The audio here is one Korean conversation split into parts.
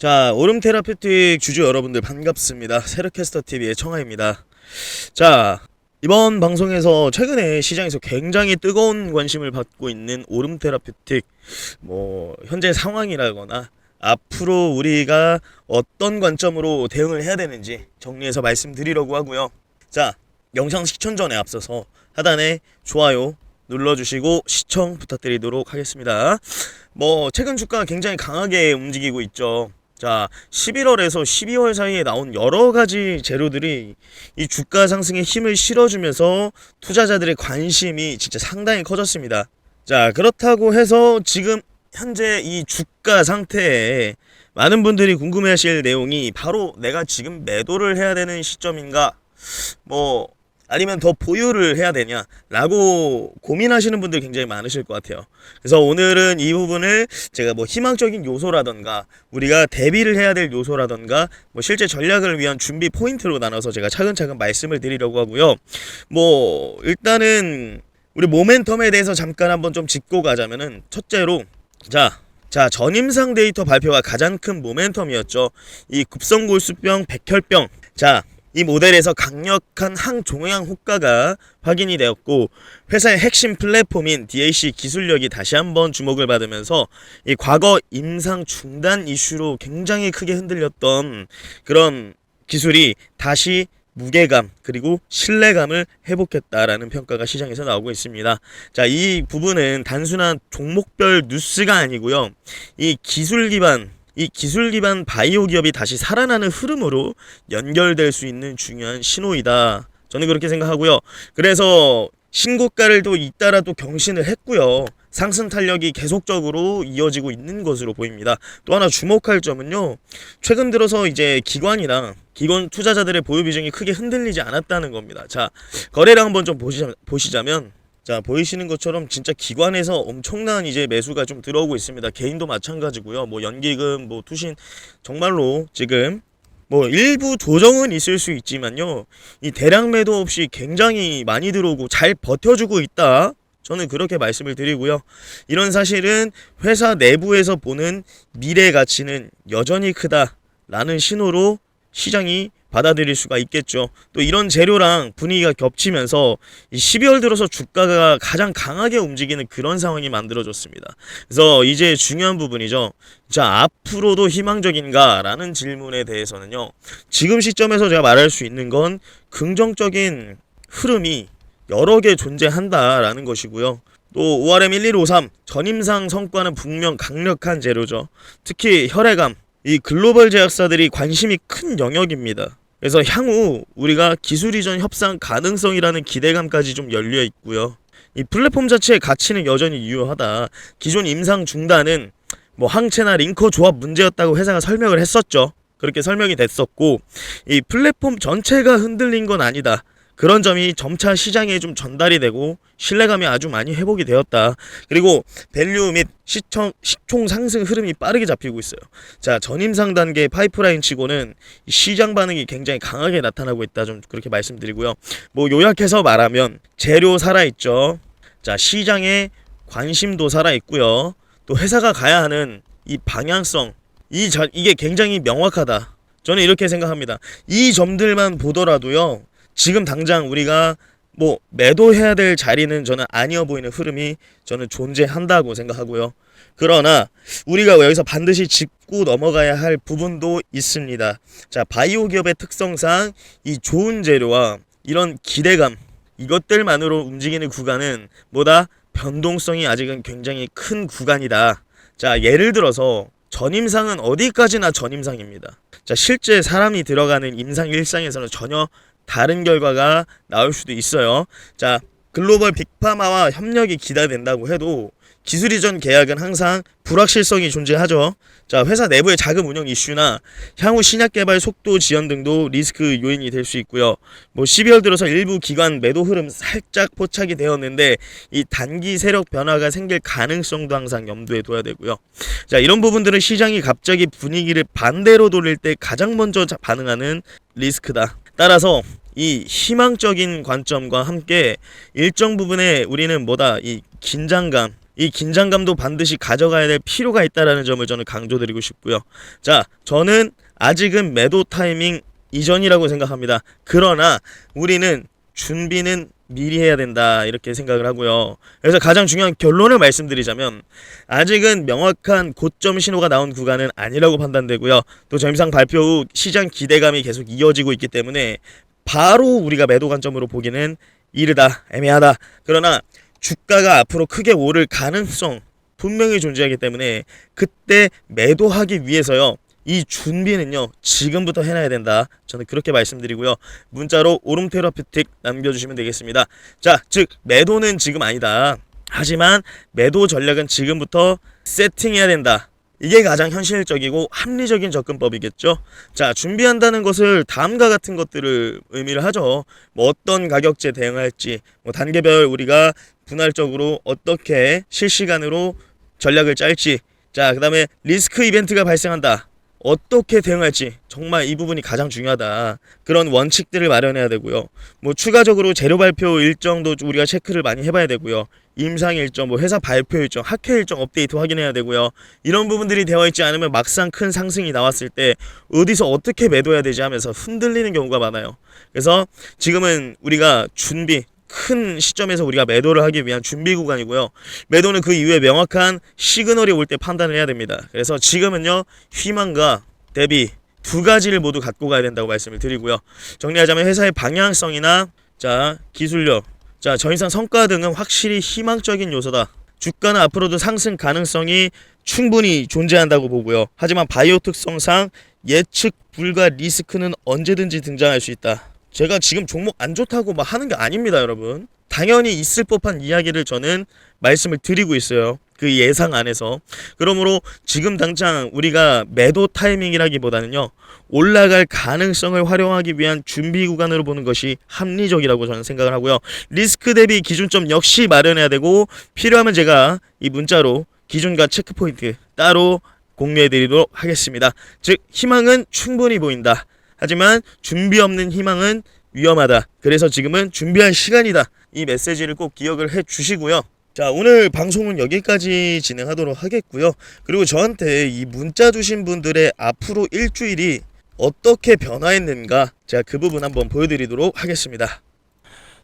자, 오름 테라피틱 주주 여러분들 반갑습니다. 세르캐스터 TV의 청아입니다. 자, 이번 방송에서 최근에 시장에서 굉장히 뜨거운 관심을 받고 있는 오름 테라피틱 뭐 현재 상황이라거나 앞으로 우리가 어떤 관점으로 대응을 해야 되는지 정리해서 말씀드리려고 하고요. 자, 영상 시청 전에 앞서서 하단에 좋아요 눌러주시고 시청 부탁드리도록 하겠습니다. 뭐 최근 주가가 굉장히 강하게 움직이고 있죠. 자, 11월에서 12월 사이에 나온 여러 가지 재료들이 이 주가 상승에 힘을 실어주면서 투자자들의 관심이 진짜 상당히 커졌습니다. 자, 그렇다고 해서 지금 현재 이 주가 상태에 많은 분들이 궁금해하실 내용이 바로 내가 지금 매도를 해야 되는 시점인가, 뭐 아니면 더 보유를 해야 되냐라고 고민하시는 분들 굉장히 많으실 것 같아요. 그래서 오늘은 이 부분을 제가 뭐 희망적인 요소라던가 우리가 대비를 해야 될 요소라던가 뭐 실제 전략을 위한 준비 포인트로 나눠서 제가 차근차근 말씀을 드리려고 하고요. 뭐 일단은 우리 모멘텀에 대해서 잠깐 한번 좀 짚고 가자면은 첫째로 자 자, 전임상 데이터 발표가 가장 큰 모멘텀이었죠. 이 급성골수병, 백혈병. 자, 이 모델에서 강력한 항종양 효과가 확인이 되었고 회사의 핵심 플랫폼인 DAC 기술력이 다시 한번 주목을 받으면서 이 과거 임상 중단 이슈로 굉장히 크게 흔들렸던 그런 기술이 다시 무게감 그리고 신뢰감을 회복했다라는 평가가 시장에서 나오고 있습니다. 자, 이 부분은 단순한 종목별 뉴스가 아니고요. 이 기술 기반 이 기술 기반 바이오 기업이 다시 살아나는 흐름으로 연결될 수 있는 중요한 신호이다. 저는 그렇게 생각하고요. 그래서 신고가를 또 잇따라 또 경신을 했고요. 상승 탄력이 계속적으로 이어지고 있는 것으로 보입니다. 또 하나 주목할 점은요. 최근 들어서 이제 기관이나 기관 투자자들의 보유 비중이 크게 흔들리지 않았다는 겁니다. 자, 거래량 한번 좀 보시자, 보시자면 자 보이시는 것처럼 진짜 기관에서 엄청난 이제 매수가 좀 들어오고 있습니다. 개인도 마찬가지고요. 뭐 연기금, 뭐 투신 정말로 지금 뭐 일부 조정은 있을 수 있지만요. 이 대량 매도 없이 굉장히 많이 들어오고 잘 버텨주고 있다. 저는 그렇게 말씀을 드리고요. 이런 사실은 회사 내부에서 보는 미래 가치는 여전히 크다라는 신호로 시장이 받아들일 수가 있겠죠. 또 이런 재료랑 분위기가 겹치면서 이 12월 들어서 주가가 가장 강하게 움직이는 그런 상황이 만들어졌습니다. 그래서 이제 중요한 부분이죠. 자, 앞으로도 희망적인가 라는 질문에 대해서는요. 지금 시점에서 제가 말할 수 있는 건 긍정적인 흐름이 여러 개 존재한다라는 것이고요. 또 ORM 1153 전임상 성과는 분명 강력한 재료죠. 특히 혈액암 이 글로벌 제약사들이 관심이 큰 영역입니다. 그래서 향후 우리가 기술 이전 협상 가능성이라는 기대감까지 좀 열려 있고요. 이 플랫폼 자체의 가치는 여전히 유효하다. 기존 임상 중단은 뭐 항체나 링커 조합 문제였다고 회사가 설명을 했었죠. 그렇게 설명이 됐었고 이 플랫폼 전체가 흔들린 건 아니다. 그런 점이 점차 시장에 좀 전달이 되고 신뢰감이 아주 많이 회복이 되었다. 그리고 밸류 및 시청, 시총 상승 흐름이 빠르게 잡히고 있어요. 자, 전임상 단계 파이프라인 치고는 시장 반응이 굉장히 강하게 나타나고 있다. 좀 그렇게 말씀드리고요. 뭐 요약해서 말하면 재료 살아있죠. 자, 시장에 관심도 살아있고요. 또 회사가 가야 하는 이 방향성, 이 자, 이게 굉장히 명확하다. 저는 이렇게 생각합니다. 이 점들만 보더라도요. 지금 당장 우리가 뭐 매도해야 될 자리는 저는 아니어 보이는 흐름이 저는 존재한다고 생각하고요. 그러나 우리가 여기서 반드시 짚고 넘어가야 할 부분도 있습니다. 자, 바이오 기업의 특성상 이 좋은 재료와 이런 기대감 이것들만으로 움직이는 구간은 뭐다 변동성이 아직은 굉장히 큰 구간이다. 자, 예를 들어서 전임상은 어디까지나 전임상입니다. 자, 실제 사람이 들어가는 임상 일상에서는 전혀 다른 결과가 나올 수도 있어요. 자, 글로벌 빅파마와 협력이 기대된다고 해도 기술 이전 계약은 항상 불확실성이 존재하죠. 자, 회사 내부의 자금 운영 이슈나 향후 신약 개발 속도 지연 등도 리스크 요인이 될 수 있고요. 뭐 12월 들어서 일부 기관 매도 흐름 살짝 포착이 되었는데 이 단기 세력 변화가 생길 가능성도 항상 염두에 둬야 되고요. 자, 이런 부분들은 시장이 갑자기 분위기를 반대로 돌릴 때 가장 먼저 자- 반응하는 리스크다. 따라서 이 희망적인 관점과 함께 일정 부분에 우리는 뭐다 이 긴장감 이 긴장감도 반드시 가져가야 될 필요가 있다라는 점을 저는 강조드리고 싶고요. 자, 저는 아직은 매도 타이밍 이전이라고 생각합니다. 그러나 우리는 준비는 미리 해야 된다 이렇게 생각을 하고요. 그래서 가장 중요한 결론을 말씀드리자면 아직은 명확한 고점 신호가 나온 구간은 아니라고 판단되고요. 또 점상 발표 후 시장 기대감이 계속 이어지고 있기 때문에 바로 우리가 매도 관점으로 보기는 이르다 애매하다. 그러나 주가가 앞으로 크게 오를 가능성 분명히 존재하기 때문에 그때 매도하기 위해서요. 이 준비는요 지금부터 해놔야 된다 저는 그렇게 말씀드리고요 문자로 오름테라피틱 남겨주시면 되겠습니다 자즉 매도는 지금 아니다 하지만 매도 전략은 지금부터 세팅해야 된다 이게 가장 현실적이고 합리적인 접근법이겠죠? 자 준비한다는 것을 다음과 같은 것들을 의미를 하죠. 뭐 어떤 가격제 대응할지 뭐 단계별 우리가 분할적으로 어떻게 실시간으로 전략을 짤지. 자 그 다음에 리스크 이벤트가 발생한다 어떻게 대응할지 정말 이 부분이 가장 중요하다. 그런 원칙들을 마련해야 되고요. 뭐 추가적으로 재료 발표 일정도 좀 우리가 체크를 많이 해봐야 되고요. 임상 일정, 뭐 회사 발표 일정, 학회 일정 업데이트 확인해야 되고요. 이런 부분들이 되어 있지 않으면 막상 큰 상승이 나왔을 때 어디서 어떻게 매도해야 되지 하면서 흔들리는 경우가 많아요. 그래서 지금은 우리가 준비 큰 시점에서 우리가 매도를 하기 위한 준비 구간이고요. 매도는 그 이후에 명확한 시그널이 올 때 판단을 해야 됩니다. 그래서 지금은요 희망과 대비 두 가지를 모두 갖고 가야 된다고 말씀을 드리고요. 정리하자면 회사의 방향성이나 자 기술력, 자 전 이상 성과 등은 확실히 희망적인 요소다. 주가는 앞으로도 상승 가능성이 충분히 존재한다고 보고요. 하지만 바이오 특성상 예측 불가 리스크는 언제든지 등장할 수 있다. 제가 지금 종목 안 좋다고 막 하는 게 아닙니다, 여러분. 당연히 있을 법한 이야기를 저는 말씀을 드리고 있어요. 그 예상 안에서. 그러므로 지금 당장 우리가 매도 타이밍이라기보다는요. 올라갈 가능성을 활용하기 위한 준비 구간으로 보는 것이 합리적이라고 저는 생각을 하고요. 리스크 대비 기준점 역시 마련해야 되고 필요하면 제가 이 문자로 기준과 체크 포인트 따로 공유해 드리도록 하겠습니다. 즉 희망은 충분히 보인다. 하지만 준비 없는 희망은 위험하다. 그래서 지금은 준비할 시간이다. 이 메시지를 꼭 기억을 해 주시고요. 자, 오늘 방송은 여기까지 진행하도록 하겠고요. 그리고 저한테 이 문자 주신 분들의 앞으로 일주일이 어떻게 변화했는가 제가 그 부분 한번 보여드리도록 하겠습니다.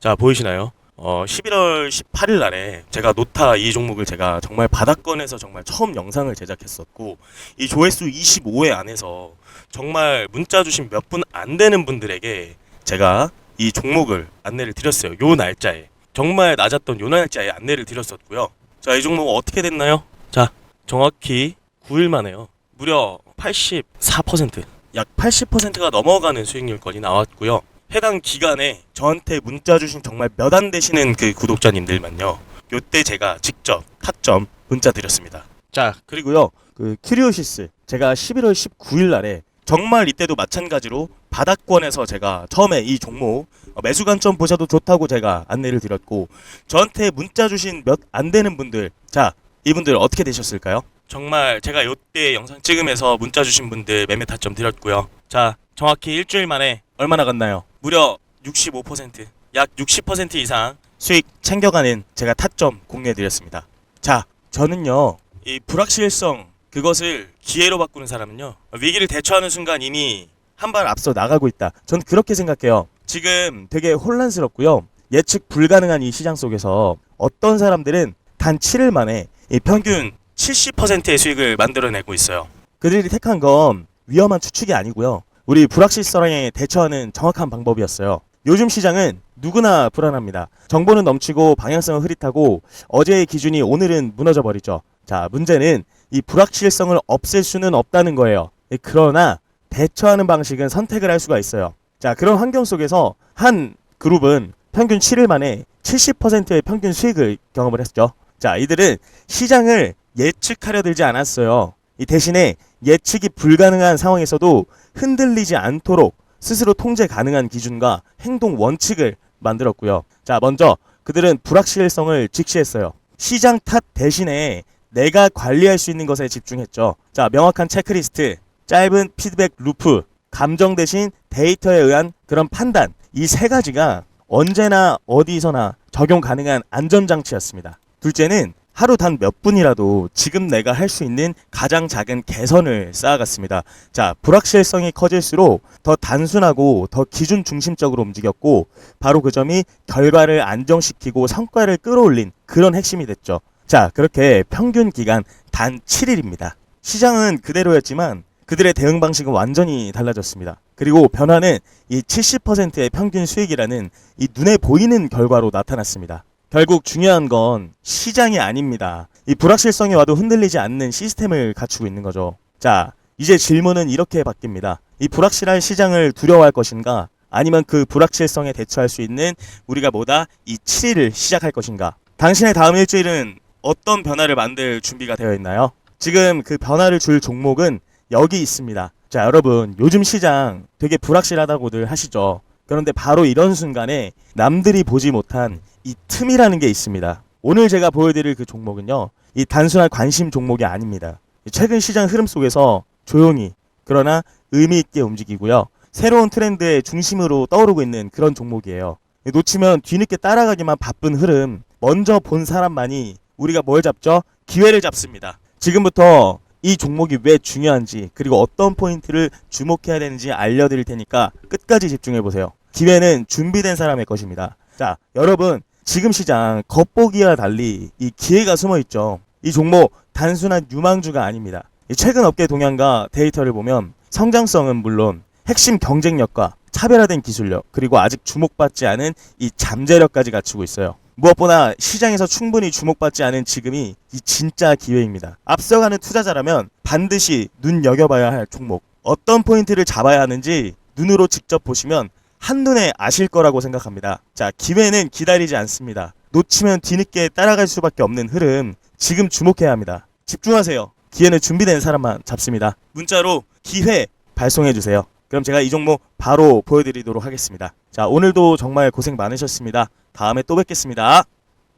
자 보이시나요? 어 11월 18일 날에 제가 노타 이 종목을 제가 정말 바닥권에서 정말 처음 영상을 제작했었고 이 조회수 25회 안에서 정말 문자 주신 몇 분 안 되는 분들에게 제가 이 종목을 안내를 드렸어요. 요 날짜에 정말 낮았던 요 날짜에 안내를 드렸었고요. 자 이 종목 어떻게 됐나요? 자 정확히 9일 만에요. 무려 84%약 80%가 넘어가는 수익률권이 나왔고요. 해당 기간에 저한테 문자 주신 정말 몇 안 되시는 그 구독자님들만요. 요때 제가 직접 타점 문자 드렸습니다. 자, 그리고요. 그 큐리오시스 제가 11월 19일 날에 정말 이때도 마찬가지로 바닥권에서 제가 처음에 이 종목 어, 매수 관점 보셔도 좋다고 제가 안내를 드렸고 저한테 문자 주신 몇 안 되는 분들 자, 이분들 어떻게 되셨을까요? 정말 제가 요때 영상 찍으면서 문자 주신 분들 매매 타점 드렸고요. 자, 정확히 일주일 만에 얼마 나 갔나요? 무려 65%, 약 60% 이상 수익 챙겨가는 제가 타점 공유해드렸습니다. 자, 저는요, 이 불확실성, 그것을 기회로 바꾸는 사람은요, 위기를 대처하는 순간 이미 한 발 앞서 나가고 있다. 저는 그렇게 생각해요. 지금 되게 혼란스럽고요. 예측 불가능한 이 시장 속에서 어떤 사람들은 단 7일 만에 이 평균 70%의 수익을 만들어내고 있어요. 그들이 택한 건 위험한 추측이 아니고요. 우리 불확실성에 대처하는 정확한 방법이었어요. 요즘 시장은 누구나 불안합니다. 정보는 넘치고 방향성은 흐릿하고 어제의 기준이 오늘은 무너져 버리죠. 자, 문제는 이 불확실성을 없앨 수는 없다는 거예요. 예, 그러나 대처하는 방식은 선택을 할 수가 있어요. 자, 그런 환경 속에서 한 그룹은 평균 7일 만에 70%의 평균 수익을 경험을 했죠. 자, 이들은 시장을 예측하려 들지 않았어요. 이 대신에 예측이 불가능한 상황에서도 흔들리지 않도록 스스로 통제 가능한 기준과 행동 원칙을 만들었고요. 자, 먼저 그들은 불확실성을 직시했어요. 시장 탓 대신에 내가 관리할 수 있는 것에 집중했죠. 자, 명확한 체크리스트, 짧은 피드백 루프, 감정 대신 데이터에 의한 그런 판단. 이 세 가지가 언제나 어디서나 적용 가능한 안전장치였습니다. 둘째는 하루 단 몇 분이라도 지금 내가 할 수 있는 가장 작은 개선을 쌓아갔습니다. 자, 불확실성이 커질수록 더 단순하고 더 기준 중심적으로 움직였고 바로 그 점이 결과를 안정시키고 성과를 끌어올린 그런 핵심이 됐죠. 자, 그렇게 평균 기간 단 7일입니다. 시장은 그대로였지만 그들의 대응 방식은 완전히 달라졌습니다. 그리고 변화는 이 70%의 평균 수익이라는 이 눈에 보이는 결과로 나타났습니다. 결국 중요한 건 시장이 아닙니다. 이 불확실성이 와도 흔들리지 않는 시스템을 갖추고 있는 거죠. 자, 이제 질문은 이렇게 바뀝니다. 이 불확실한 시장을 두려워할 것인가? 아니면 그 불확실성에 대처할 수 있는 우리가 뭐다? 이 7일을 시작할 것인가? 당신의 다음 일주일은 어떤 변화를 만들 준비가 되어 있나요? 지금 그 변화를 줄 종목은 여기 있습니다. 자, 여러분, 요즘 시장 되게 불확실하다고들 하시죠. 그런데 바로 이런 순간에 남들이 보지 못한 이 틈이라는 게 있습니다. 오늘 제가 보여드릴 그 종목은요, 이 단순한 관심 종목이 아닙니다. 최근 시장 흐름 속에서 조용히, 그러나 의미 있게 움직이고요. 새로운 트렌드의 중심으로 떠오르고 있는 그런 종목이에요. 놓치면 뒤늦게 따라가기만 바쁜 흐름, 먼저 본 사람만이 우리가 뭘 잡죠? 기회를 잡습니다. 지금부터 이 종목이 왜 중요한지 그리고 어떤 포인트를 주목해야 되는지 알려드릴 테니까 끝까지 집중해 보세요. 기회는 준비된 사람의 것입니다. 자, 여러분 지금 시장 겉보기와 달리 이 기회가 숨어 있죠. 이 종목 단순한 유망주가 아닙니다. 이 최근 업계 동향과 데이터를 보면 성장성은 물론 핵심 경쟁력과 차별화된 기술력 그리고 아직 주목받지 않은 이 잠재력까지 갖추고 있어요. 무엇보다 시장에서 충분히 주목받지 않은 지금이 이 진짜 기회입니다. 앞서가는 투자자라면 반드시 눈여겨봐야 할 종목. 어떤 포인트를 잡아야 하는지 눈으로 직접 보시면 한눈에 아실 거라고 생각합니다. 자, 기회는 기다리지 않습니다. 놓치면 뒤늦게 따라갈 수밖에 없는 흐름. 지금 주목해야 합니다. 집중하세요. 기회는 준비된 사람만 잡습니다. 문자로 기회 발송해 주세요. 그럼 제가 이 종목 바로 보여드리도록 하겠습니다. 자, 오늘도 정말 고생 많으셨습니다. 다음에 또 뵙겠습니다.